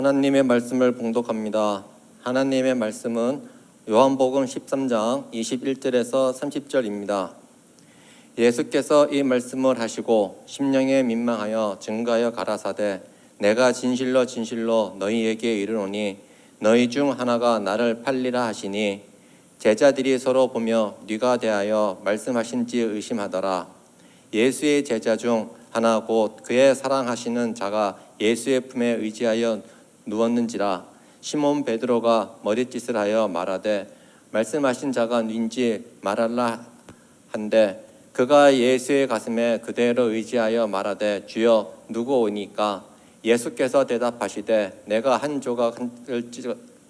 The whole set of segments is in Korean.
하나님의 말씀을 봉독합니다. 하나님의 말씀은 요한복음 13장 21절에서 30절입니다. 예수께서 이 말씀을 하시고 심령에 민망하여 증가하여 가라사대 내가 진실로 진실로 너희에게 이르노니 너희 중 하나가 나를 팔리라 하시니 제자들이 서로 보며 네가 대하여 말씀하신지 의심하더라. 예수의 제자 중 하나 곧 그의 사랑하시는 자가 예수의 품에 의지하여 누웠는지라 시몬 베드로가 머릿짓을 하여 말하되 말씀하신 자가 누인지 말하라 한데 그가 예수의 가슴에 그대로 의지하여 말하되 주여 누구 오니까? 예수께서 대답하시되 내가 한 조각을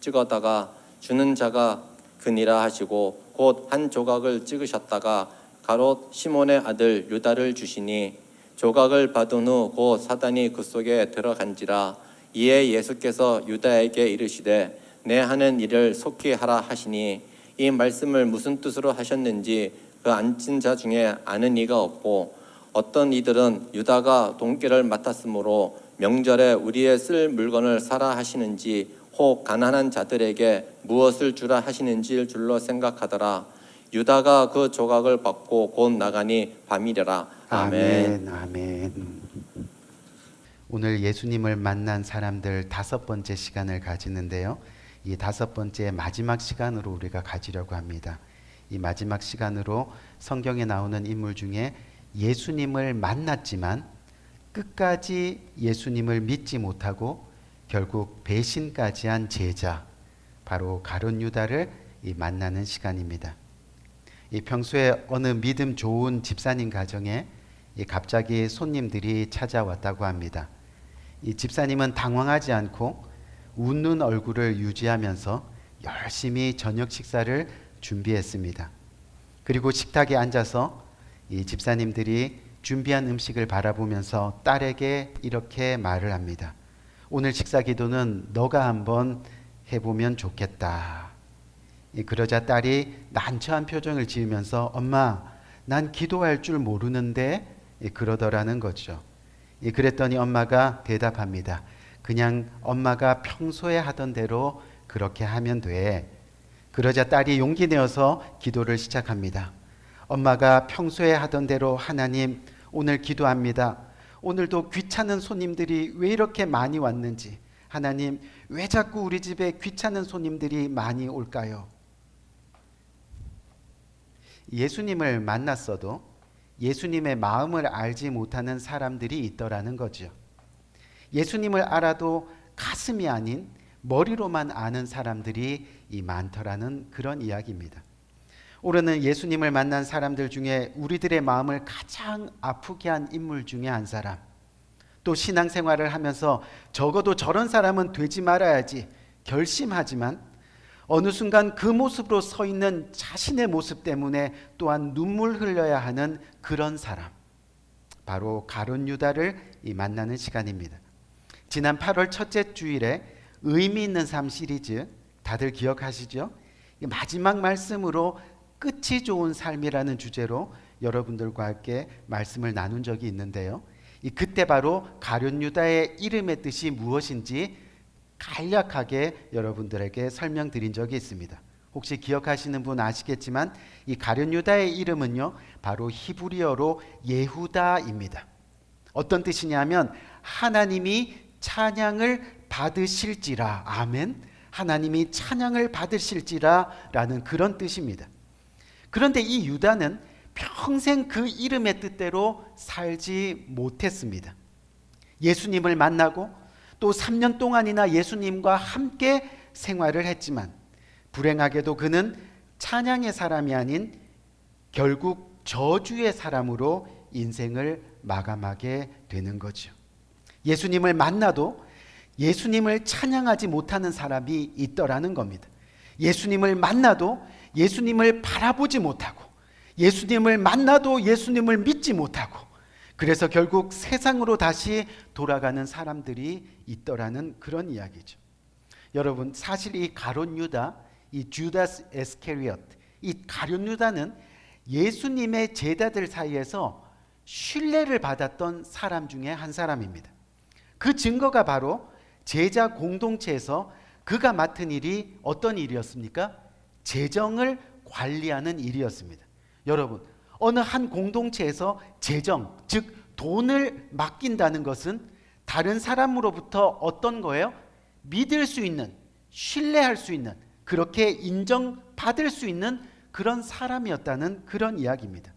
찍어다가 주는 자가 그니라 하시고 곧 한 조각을 찍으셨다가 가롯 시몬의 아들 유다를 주시니 조각을 받은 후 곧 사단이 그 속에 들어간지라 이에 예수께서 유다에게 이르시되 내 하는 일을 속히 하라 하시니 이 말씀을 무슨 뜻으로 하셨는지 그 앉은 자 중에 아는 이가 없고 어떤 이들은 유다가 돈깨를 맡았으므로 명절에 우리의 쓸 물건을 사라 하시는지 혹 가난한 자들에게 무엇을 주라 하시는지 줄로 생각하더라 유다가 그 조각을 받고 곧 나가니 밤이려라 아멘. 아멘. 아멘. 오늘 예수님을 만난 사람들 다섯 번째 시간을 가지는데요. 이 다섯 번째 마지막 시간으로 우리가 가지려고 합니다. 이 마지막 시간으로 성경에 나오는 인물 중에 예수님을 만났지만 끝까지 예수님을 믿지 못하고 결국 배신까지 한 제자 바로 가룟 유다를 이 만나는 시간입니다. 이 평소에 어느 믿음 좋은 집사님 가정에 이 갑자기 손님들이 찾아왔다고 합니다. 이 집사님은 당황하지 않고 웃는 얼굴을 유지하면서 열심히 저녁 식사를 준비했습니다. 그리고 식탁에 앉아서 이 집사님들이 준비한 음식을 바라보면서 딸에게 이렇게 말을 합니다. 오늘 식사 기도는 너가 한번 해보면 좋겠다. 이 그러자 딸이 난처한 표정을 지으면서 엄마 난 기도할 줄 모르는데 이 그러더라는 거죠. 이 그랬더니 엄마가 대답합니다. 그냥 엄마가 평소에 하던 대로 그렇게 하면 돼. 그러자 딸이 용기 내어서 기도를 시작합니다. 엄마가 평소에 하던 대로 하나님 오늘 기도합니다. 오늘도 귀찮은 손님들이 왜 이렇게 많이 왔는지 하나님 왜 자꾸 우리 집에 귀찮은 손님들이 많이 올까요? 예수님을 만났어도 예수님의 마음을 알지 못하는 사람들이 있더라는 거죠. 예수님을 알아도 가슴이 아닌 머리로만 아는 사람들이 이 많더라는 그런 이야기입니다. 올해는 예수님을 만난 사람들 중에 우리들의 마음을 가장 아프게 한 인물 중에 한 사람. 또 신앙생활을 하면서 적어도 저런 사람은 되지 말아야지 결심하지만 어느 순간 그 모습으로 서 있는 자신의 모습 때문에 또한 눈물 흘려야 하는 그런 사람. 바로 가룟 유다를 이 만나는 시간입니다. 지난 8월 첫째 주일에 의미 있는 삶 시리즈 다들 기억하시죠? 이 마지막 말씀으로 끝이 좋은 삶이라는 주제로 여러분들과 함께 말씀을 나눈 적이 있는데요. 이 그때 바로 가룟 유다의 이름의 뜻이 무엇인지 간략하게 여러분들에게 설명드린 적이 있습니다. 혹시 기억하시는 분 아시겠지만 이 가룟 유다의 이름은요 바로 히브리어로 예후다입니다. 어떤 뜻이냐면 하나님이 찬양을 받으실지라 아멘 하나님이 찬양을 받으실지라라는 그런 뜻입니다. 그런데 이 유다는 평생 그 이름의 뜻대로 살지 못했습니다. 예수님을 만나고 또 3년 동안이나 예수님과 함께 생활을 했지만 불행하게도 그는 찬양의 사람이 아닌 결국 저주의 사람으로 인생을 마감하게 되는 거죠. 예수님을 만나도 예수님을 찬양하지 못하는 사람이 있더라는 겁니다. 예수님을 만나도 예수님을 바라보지 못하고 예수님을 만나도 예수님을 믿지 못하고 그래서 결국 세상으로 다시 돌아가는 사람들이 있더라는 그런 이야기죠. 여러분 사실 이 가론 유다, 이 주다스 에스케리엇, 이 가론 유다는 예수님의 제자들 사이에서 신뢰를 받았던 사람 중에 한 사람입니다. 그 증거가 바로 제자 공동체에서 그가 맡은 일이 어떤 일이었습니까? 재정을 관리하는 일이었습니다. 여러분, 어느 한 공동체에서 재정, 즉 돈을 맡긴다는 것은 다른 사람으로부터 어떤 거예요? 믿을 수 있는, 신뢰할 수 있는, 그렇게 인정받을 수 있는 그런 사람이었다는 그런 이야기입니다.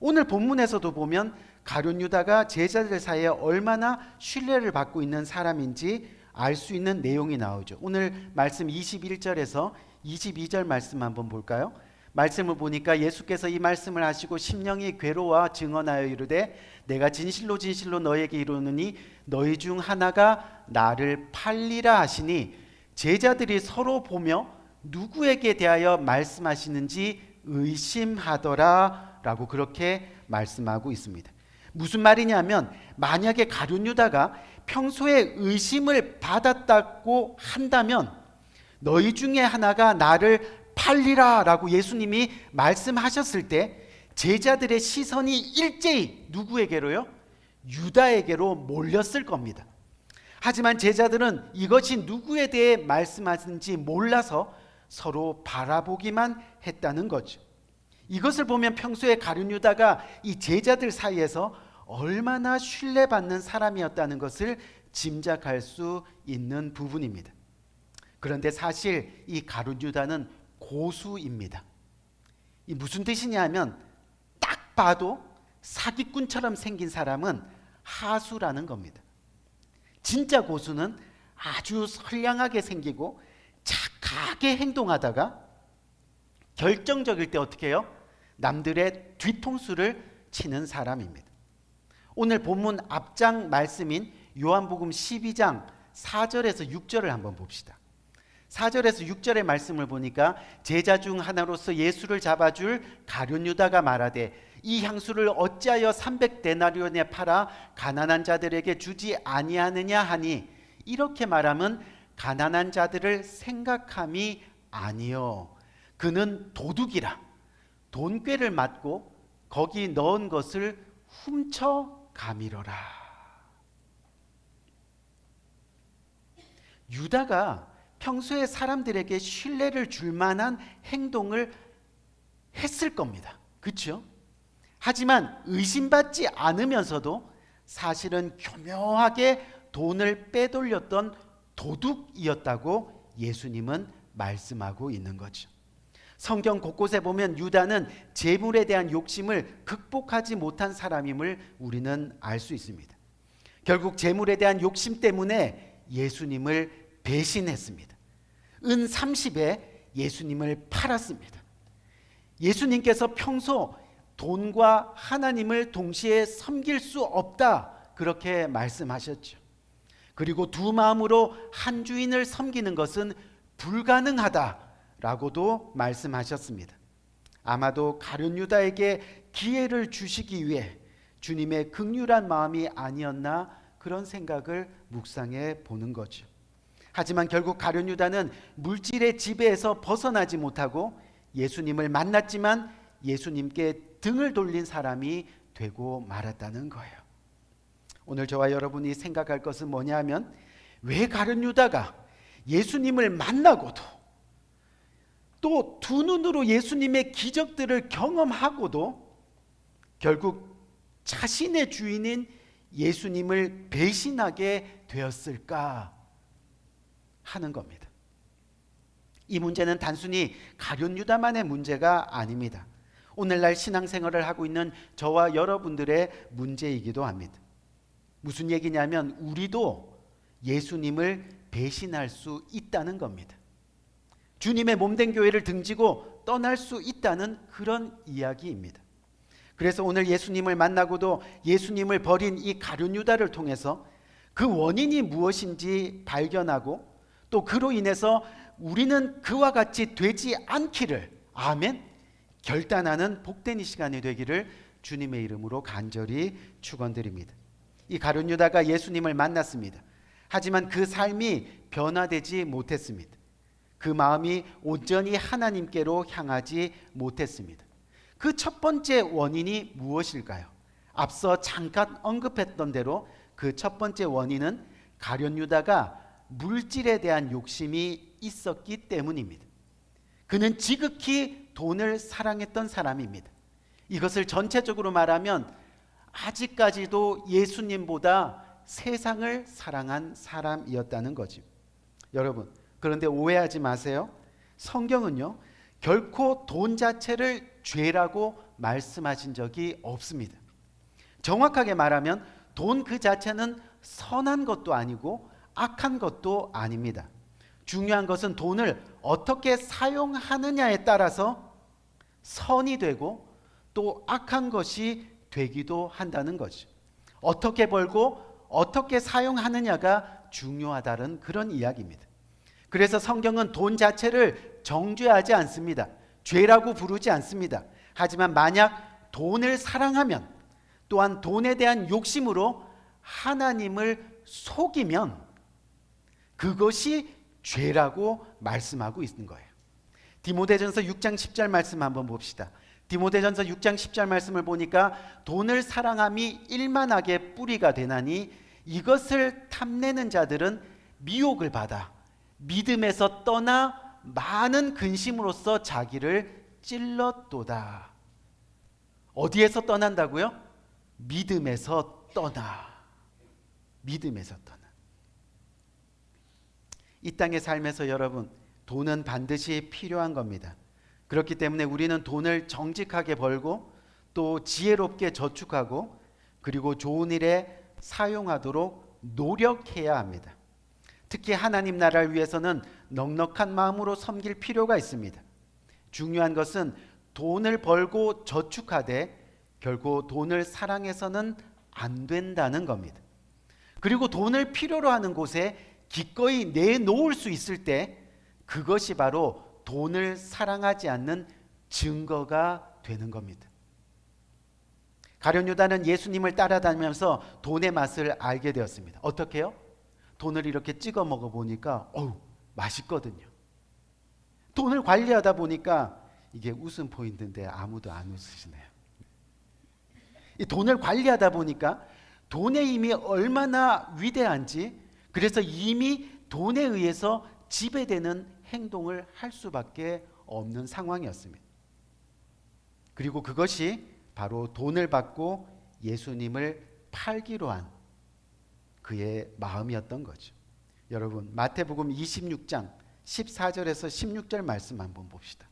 오늘 본문에서도 보면 가룟 유다가 제자들 사이에 얼마나 신뢰를 받고 있는 사람인지 알 수 있는 내용이 나오죠. 오늘 말씀 21절에서 22절 말씀 한번 볼까요? 말씀을 보니까 예수께서 이 말씀을 하시고 심령이 괴로워 증언하여 이르되 내가 진실로 진실로 너에게 이르노니 너희 중 하나가 나를 팔리라 하시니 제자들이 서로 보며 누구에게 대하여 말씀하시는지 의심하더라 라고 그렇게 말씀하고 있습니다. 무슨 말이냐면 만약에 가룟 유다가 평소에 의심을 받았다고 한다면 너희 중에 하나가 나를 팔리라 라고 예수님이 말씀하셨을 때 제자들의 시선이 일제히 누구에게로요? 유다에게로 몰렸을 겁니다. 하지만 제자들은 이것이 누구에 대해 말씀하는지 몰라서 서로 바라보기만 했다는 거죠. 이것을 보면 평소에 가룟 유다가 이 제자들 사이에서 얼마나 신뢰받는 사람이었다는 것을 짐작할 수 있는 부분입니다. 그런데 사실 이 가룟 유다는 고수입니다. 이 무슨 뜻이냐면 딱 봐도 사기꾼처럼 생긴 사람은 하수라는 겁니다. 진짜 고수는 아주 선량하게 생기고 착하게 행동하다가 결정적일 때 어떻게 해요? 남들의 뒤통수를 치는 사람입니다. 오늘 본문 앞장 말씀인 요한복음 12장 4절에서 6절을 한번 봅시다. 4절에서 6절의 말씀을 보니까 제자 중 하나로서 예수를 잡아줄 가룟 유다가 말하되 이 향수를 어찌하여 300데나리온에 팔아 가난한 자들에게 주지 아니하느냐 하니? 이렇게 말하면 가난한 자들을 생각함이 아니요. 그는 도둑이라. 돈꾀를 맞고 거기 넣은 것을 훔쳐 가미러라. 유다가 평소에 사람들에게 신뢰를 줄 만한 행동을 했을 겁니다. 그렇죠? 하지만 의심받지 않으면서도 사실은 교묘하게 돈을 빼돌렸던 도둑이었다고 예수님은 말씀하고 있는 거죠. 성경 곳곳에 보면 유다는 재물에 대한 욕심을 극복하지 못한 사람임을 우리는 알 수 있습니다. 결국 재물에 대한 욕심 때문에 예수님을 배신했습니다. 은 30에 예수님을 팔았습니다. 예수님께서 평소 돈과 하나님을 동시에 섬길 수 없다. 그렇게 말씀하셨죠. 그리고 두 마음으로 한 주인을 섬기는 것은 불가능하다라고도 말씀하셨습니다. 아마도 가룟 유다에게 기회를 주시기 위해 주님의 극률한 마음이 아니었나 그런 생각을 묵상해 보는 거죠. 하지만 결국 가룟 유다는 물질의 지배에서 벗어나지 못하고 예수님을 만났지만 예수님께 등을 돌린 사람이 되고 말았다는 거예요. 오늘 저와 여러분이 생각할 것은 뭐냐면 왜 가룟 유다가 예수님을 만나고도 또 두 눈으로 예수님의 기적들을 경험하고도 결국 자신의 주인인 예수님을 배신하게 되었을까 하는 겁니다. 이 문제는 단순히 가룟 유다만의 문제가 아닙니다. 오늘날 신앙생활을 하고 있는 저와 여러분들의 문제이기도 합니다. 무슨 얘기냐면 우리도 예수님을 배신할 수 있다는 겁니다. 주님의 몸된 교회를 등지고 떠날 수 있다는 그런 이야기입니다. 그래서 오늘 예수님을 만나고도 예수님을 버린 이 가룟 유다를 통해서 그 원인이 무엇인지 발견하고 또 그로 인해서 우리는 그와 같이 되지 않기를 아멘 결단하는 복된 이 시간이 되기를 주님의 이름으로 간절히 축원드립니다. 이 가룟 유다가 예수님을 만났습니다. 하지만 그 삶이 변화되지 못했습니다. 그 마음이 온전히 하나님께로 향하지 못했습니다. 그 첫 번째 원인이 무엇일까요? 앞서 잠깐 언급했던 대로 그 첫 번째 원인은 가룟 유다가 물질에 대한 욕심이 있었기 때문입니다. 그는 지극히 돈을 사랑했던 사람입니다. 이것을 전체적으로 말하면 아직까지도 예수님보다 세상을 사랑한 사람이었다는 거지. 여러분, 그런데 오해하지 마세요. 성경은요, 결코 돈 자체를 죄라고 말씀하신 적이 없습니다. 정확하게 말하면 돈 그 자체는 선한 것도 아니고 악한 것도 아닙니다. 중요한 것은 돈을 어떻게 사용하느냐에 따라서 선이 되고 또 악한 것이 되기도 한다는 거죠. 어떻게 벌고 어떻게 사용하느냐가 중요하다는 그런 이야기입니다. 그래서 성경은 돈 자체를 정죄하지 않습니다. 죄라고 부르지 않습니다. 하지만 만약 돈을 사랑하면 또한 돈에 대한 욕심으로 하나님을 속이면 그것이 죄라고 말씀하고 있는 거예요. 디모데전서 6장 10절 말씀 한번 봅시다. 디모데전서 6장 10절 말씀을 보니까 돈을 사랑함이 일만하게 뿌리가 되나니 이것을 탐내는 자들은 미혹을 받아 믿음에서 떠나 많은 근심으로써 자기를 찔렀도다. 어디에서 떠난다고요? 믿음에서 떠나. 믿음에서 떠나. 이 땅의 삶에서 여러분 돈은 반드시 필요한 겁니다. 그렇기 때문에 우리는 돈을 정직하게 벌고 또 지혜롭게 저축하고 그리고 좋은 일에 사용하도록 노력해야 합니다. 특히 하나님 나라를 위해서는 넉넉한 마음으로 섬길 필요가 있습니다. 중요한 것은 돈을 벌고 저축하되 결국 돈을 사랑해서는 안 된다는 겁니다. 그리고 돈을 필요로 하는 곳에 기꺼이 내놓을 수 있을 때 그것이 바로 돈을 사랑하지 않는 증거가 되는 겁니다. 가룟 유다는 예수님을 따라다니면서 돈의 맛을 알게 되었습니다. 어떻게요? 돈을 이렇게 찍어 먹어 보니까 어우 맛있거든요. 돈을 관리하다 보니까 이게 웃음 포인트인데 아무도 안 웃으시네요. 이 돈을 관리하다 보니까 돈의 힘이 얼마나 위대한지 그래서 이미 돈에 의해서 지배되는 행동을 할 수밖에 없는 상황이었습니다. 그리고 그것이 바로 돈을 받고 예수님을 팔기로 한 그의 마음이었던 거죠. 여러분 마태복음 26장 14절에서 16절 말씀 한번 봅시다.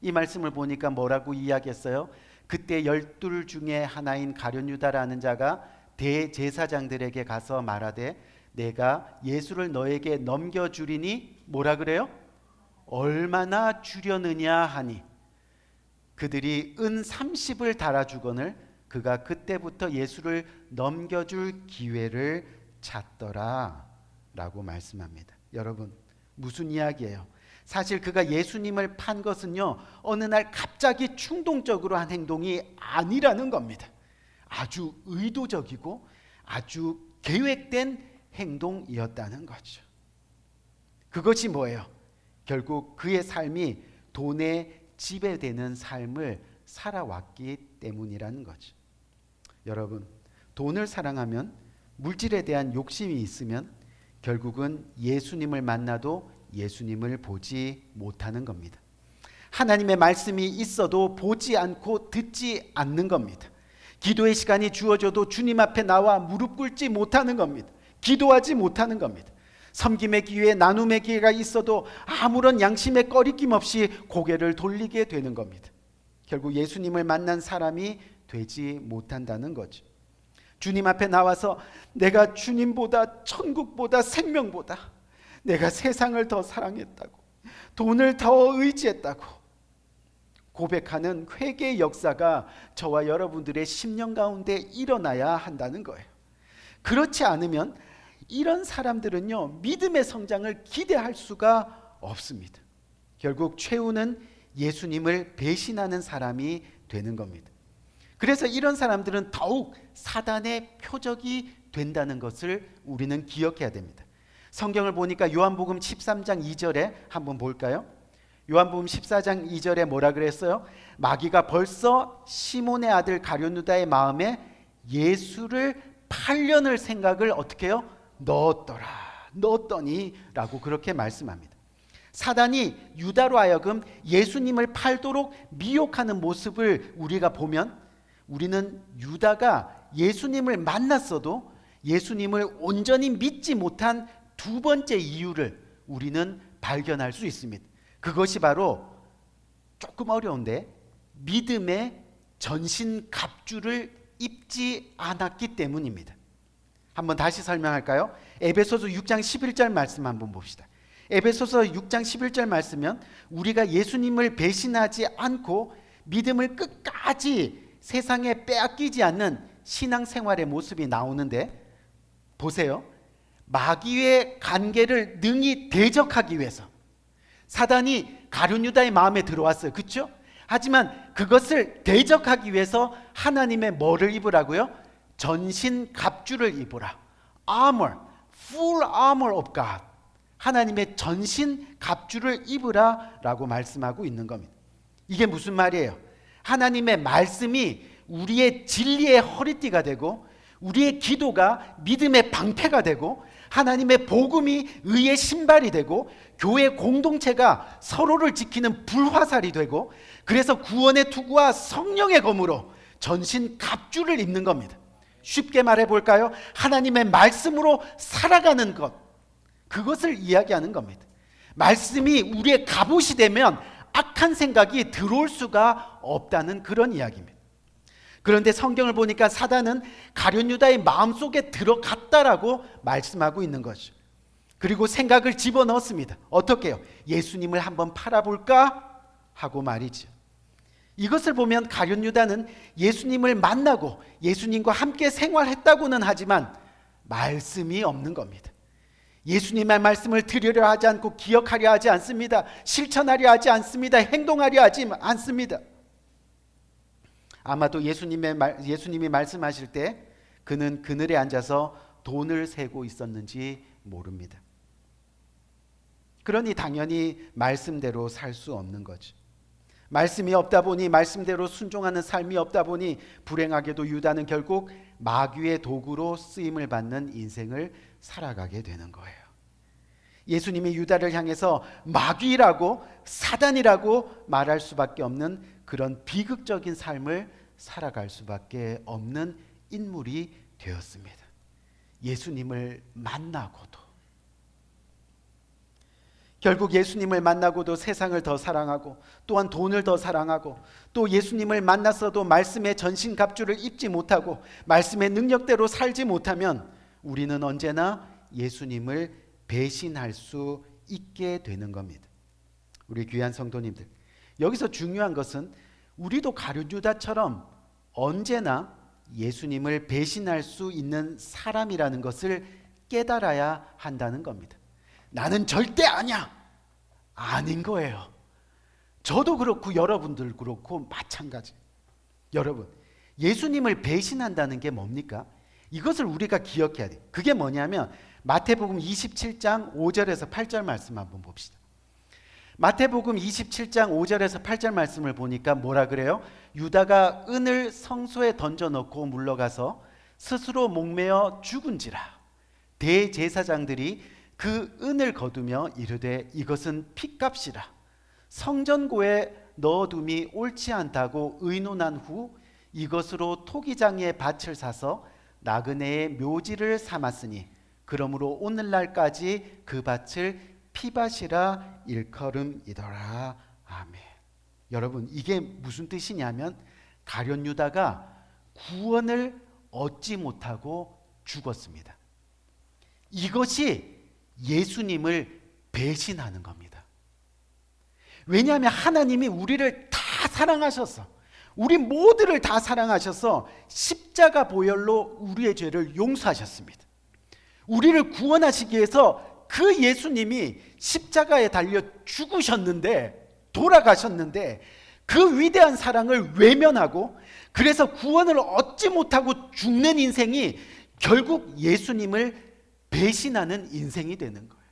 이 말씀을 보니까 뭐라고 이야기했어요? 그때 열둘 중에 하나인 가룟 유다라는 자가 대제사장들에게 가서 말하되 내가 예수를 너에게 넘겨 주리니 뭐라 그래요? 얼마나 주려느냐 하니 그들이 은 30을 달아 주거늘 그가 그때부터 예수를 넘겨 줄 기회를 찾더라라고 말씀합니다. 여러분 무슨 이야기예요? 사실 그가 예수님을 판 것은요 어느 날 갑자기 충동적으로 한 행동이 아니라는 겁니다. 아주 의도적이고 아주 계획된 행동이었다는 거죠. 그것이 뭐예요? 결국 그의 삶이 돈에 지배되는 삶을 살아왔기 때문이라는 거죠. 여러분, 돈을 사랑하면 물질에 대한 욕심이 있으면 결국은 예수님을 만나도 예수님을 보지 못하는 겁니다. 하나님의 말씀이 있어도 보지 않고 듣지 않는 겁니다. 기도의 시간이 주어져도 주님 앞에 나와 무릎 꿇지 못하는 겁니다. 기도하지 못하는 겁니다. 섬김의 기회, 나눔의 기회가 있어도 아무런 양심의 꺼리낌 없이 고개를 돌리게 되는 겁니다. 결국 예수님을 만난 사람이 되지 못한다는 거죠. 주님 앞에 나와서 내가 주님보다 천국보다 생명보다 내가 세상을 더 사랑했다고 돈을 더 의지했다고 고백하는 회개의 역사가 저와 여러분들의 심령 가운데 일어나야 한다는 거예요. 그렇지 않으면 이런 사람들은요 믿음의 성장을 기대할 수가 없습니다. 결국 최후는 예수님을 배신하는 사람이 되는 겁니다. 그래서 이런 사람들은 더욱 사단의 표적이 된다는 것을 우리는 기억해야 됩니다. 성경을 보니까 요한복음 13장 2절에 한번 볼까요? 요한복음 14장 2절에 뭐라 그랬어요? 마귀가 벌써 시몬의 아들 가룟유다의 마음에 예수를 팔려는 생각을 어떻게 해요? 넣었더라 넣었더니라고 그렇게 말씀합니다. 사단이 유다로 하여금 예수님을 팔도록 미혹하는 모습을 우리가 보면 우리는 유다가 예수님을 만났어도 예수님을 온전히 믿지 못한 두 번째 이유를 우리는 발견할 수 있습니다. 그것이 바로 조금 어려운데 믿음의 전신 갑주를 입지 않았기 때문입니다. 한번 다시 설명할까요? 에베소서 6장 11절 말씀 한번 봅시다. 에베소서 6장 11절 말씀은 우리가 예수님을 배신하지 않고 믿음을 끝까지 세상에 빼앗기지 않는 신앙 생활의 모습이 나오는데 보세요. 마귀의 관계를 능히 대적하기 위해서 사단이 가룟 유다의 마음에 들어왔어요. 그렇죠? 하지만 그것을 대적하기 위해서 하나님의 뭐를 입으라고요? 전신 갑주를 입으라. armor, full armor of God. 하나님의 전신 갑주를 입으라라고 말씀하고 있는 겁니다. 이게 무슨 말이에요? 하나님의 말씀이 우리의 진리의 허리띠가 되고 우리의 기도가 믿음의 방패가 되고 하나님의 복음이 의의 신발이 되고 교회 공동체가 서로를 지키는 불화살이 되고 그래서 구원의 투구와 성령의 검으로 전신 갑주를 입는 겁니다. 쉽게 말해 볼까요? 하나님의 말씀으로 살아가는 것. 그것을 이야기하는 겁니다. 말씀이 우리의 갑옷이 되면 악한 생각이 들어올 수가 없다는 그런 이야기입니다. 그런데 성경을 보니까 사단은 가룟 유다의 마음속에 들어갔다라고 말씀하고 있는 거죠. 그리고 생각을 집어넣었습니다. 어떻게요? 예수님을 한번 팔아볼까 하고 말이죠. 이것을 보면 가룟 유다는 예수님을 만나고 예수님과 함께 생활했다고는 하지만 말씀이 없는 겁니다. 예수님의 말씀을 들으려 하지 않고 기억하려 하지 않습니다. 실천하려 하지 않습니다. 행동하려 하지 않습니다. 아마도 예수님의 말, 예수님이 말씀하실 때 그는 그늘에 앉아서 돈을 세고 있었는지 모릅니다. 그러니 당연히 말씀대로 살 수 없는 거죠. 말씀이 없다 보니 말씀대로 순종하는 삶이 없다 보니 불행하게도 유다는 결국 마귀의 도구로 쓰임을 받는 인생을 살아가게 되는 거예요. 예수님이 유다를 향해서 마귀라고 사단이라고 말할 수밖에 없는 그런 비극적인 삶을 살아갈 수밖에 없는 인물이 되었습니다. 예수님을 만나고도 결국 예수님을 만나고도 세상을 더 사랑하고 또한 돈을 더 사랑하고 또 예수님을 만났어도 말씀의 전신갑주를 입지 못하고 말씀의 능력대로 살지 못하면 우리는 언제나 예수님을 배신할 수 있게 되는 겁니다. 우리 귀한 성도님들 여기서 중요한 것은 우리도 가룟유다처럼 언제나 예수님을 배신할 수 있는 사람이라는 것을 깨달아야 한다는 겁니다. 나는 절대 아니야. 아닌 거예요. 저도 그렇고 여러분들 그렇고 마찬가지. 여러분, 예수님을 배신한다는 게 뭡니까? 이것을 우리가 기억해야 돼. 그게 뭐냐면 마태복음 27장 5절에서 8절 말씀 한번 봅시다. 마태복음 27장 5절에서 8절 말씀을 보니까 뭐라 그래요? 유다가 은을 성소에 던져 넣고 물러가서 스스로 목매어 죽은지라 대제사장들이 그 은을 거두며 이르되 이것은 핏값이라 성전고에 넣어둠이 옳지 않다고 의논한 후 이것으로 토기장의 밭을 사서 나그네의 묘지를 삼았으니 그러므로 오늘날까지 그 밭을 피밭이라 일컬음이더라 아멘. 여러분 이게 무슨 뜻이냐면 가련 유다가 구원을 얻지 못하고 죽었습니다. 이것이 예수님을 배신하는 겁니다. 왜냐하면 하나님이 우리를 다 사랑하셔서 우리 모두를 다 사랑하셔서 십자가 보혈로 우리의 죄를 용서하셨습니다. 우리를 구원하시기 위해서 그 예수님이 십자가에 달려 죽으셨는데 돌아가셨는데 그 위대한 사랑을 외면하고 그래서 구원을 얻지 못하고 죽는 인생이 결국 예수님을 배신하는 인생이 되는 거예요.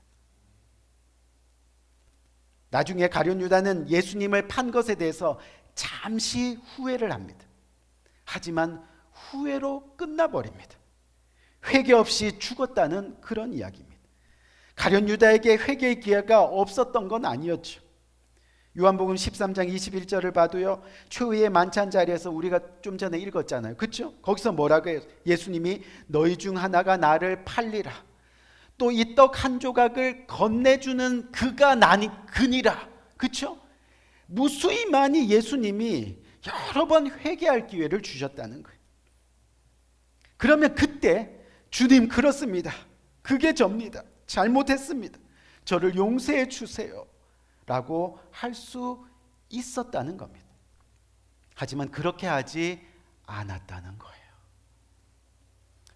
나중에 가룟 유다는 예수님을 판 것에 대해서 잠시 후회를 합니다. 하지만 후회로 끝나버립니다. 회개 없이 죽었다는 그런 이야기입니다. 가련 유다에게 회개의 기회가 없었던 건 아니었죠. 요한복음 13장 21절을 봐도요. 최후의 만찬 자리에서 우리가 좀 전에 읽었잖아요. 그렇죠? 거기서 뭐라고 해요? 예수님이 너희 중 하나가 나를 팔리라. 또 이 떡 한 조각을 건네주는 그가 나니 그니라. 그렇죠? 무수히 많이 예수님이 여러 번 회개할 기회를 주셨다는 거예요. 그러면 그때 주님 그렇습니다. 그게 접니다. 잘못했습니다. 저를 용서해 주세요. 라고 할 수 있었다는 겁니다. 하지만 그렇게 하지 않았다는 거예요.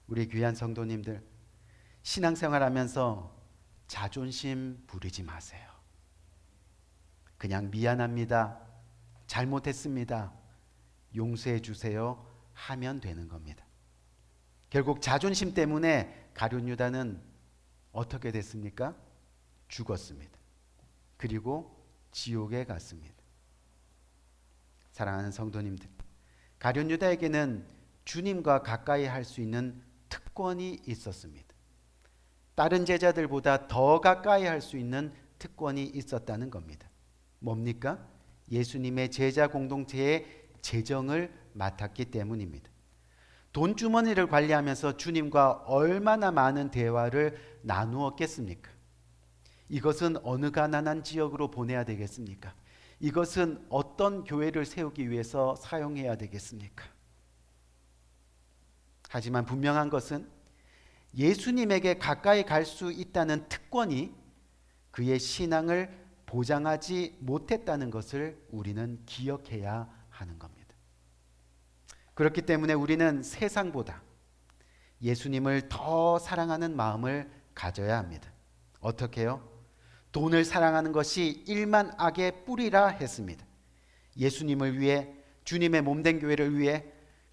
우리 귀한 성도님들 신앙생활 하면서 자존심 부리지 마세요. 그냥 미안합니다. 잘못했습니다. 용서해 주세요. 하면 되는 겁니다. 결국 자존심 때문에 가룟 유다는 어떻게 됐습니까? 죽었습니다. 그리고 지옥에 갔습니다. 사랑하는 성도님들, 가룟 유다에게는 주님과 가까이 할 수 있는 특권이 있었습니다. 다른 제자들보다 더 가까이 할 수 있는 특권이 있었다는 겁니다. 뭡니까? 예수님의 제자 공동체의 재정을 맡았기 때문입니다. 돈 주머니를 관리하면서 주님과 얼마나 많은 대화를 나누었겠습니까? 이것은 어느 가난한 지역으로 보내야 되겠습니까? 이것은 어떤 교회를 세우기 위해서 사용해야 되겠습니까? 하지만 분명한 것은 예수님에게 가까이 갈 수 있다는 특권이 그의 신앙을 보장하지 못했다는 것을 우리는 기억해야 하는 겁니다. 그렇기 때문에 우리는 세상보다 예수님을 더 사랑하는 마음을 가져야 합니다. 어떻게요? 돈을 사랑하는 것이 일만 악의 뿌리라 했습니다. 예수님을 위해 주님의 몸된 교회를 위해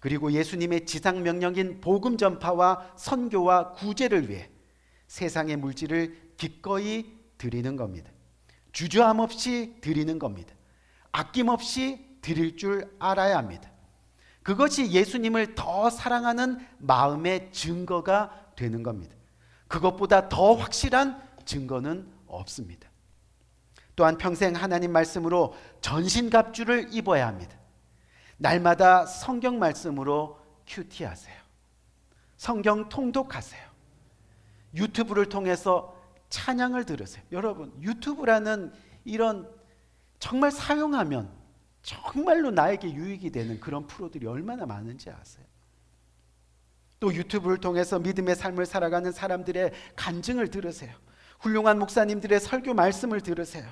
그리고 예수님의 지상 명령인 복음 전파와 선교와 구제를 위해 세상의 물질을 기꺼이 드리는 겁니다. 주저함 없이 드리는 겁니다. 아낌없이 드릴 줄 알아야 합니다. 그것이 예수님을 더 사랑하는 마음의 증거가 되는 겁니다. 그것보다 더 확실한 증거는 없습니다. 또한 평생 하나님 말씀으로 전신갑주를 입어야 합니다. 날마다 성경 말씀으로 큐티하세요. 성경 통독하세요. 유튜브를 통해서 찬양을 들으세요. 여러분, 유튜브라는 이런 정말 사용하면 정말로 나에게 유익이 되는 그런 프로들이 얼마나 많은지 아세요? 또 유튜브를 통해서 믿음의 삶을 살아가는 사람들의 간증을 들으세요. 훌륭한 목사님들의 설교 말씀을 들으세요.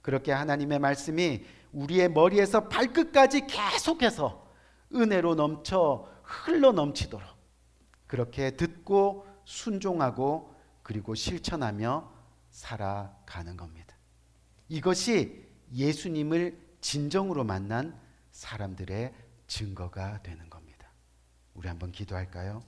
그렇게 하나님의 말씀이 우리의 머리에서 발끝까지 계속해서 은혜로 넘쳐 흘러 넘치도록 그렇게 듣고 순종하고 그리고 실천하며 살아가는 겁니다. 이것이 예수님을 진정으로 만난 사람들의 증거가 되는 겁니다. 우리 한번 기도할까요?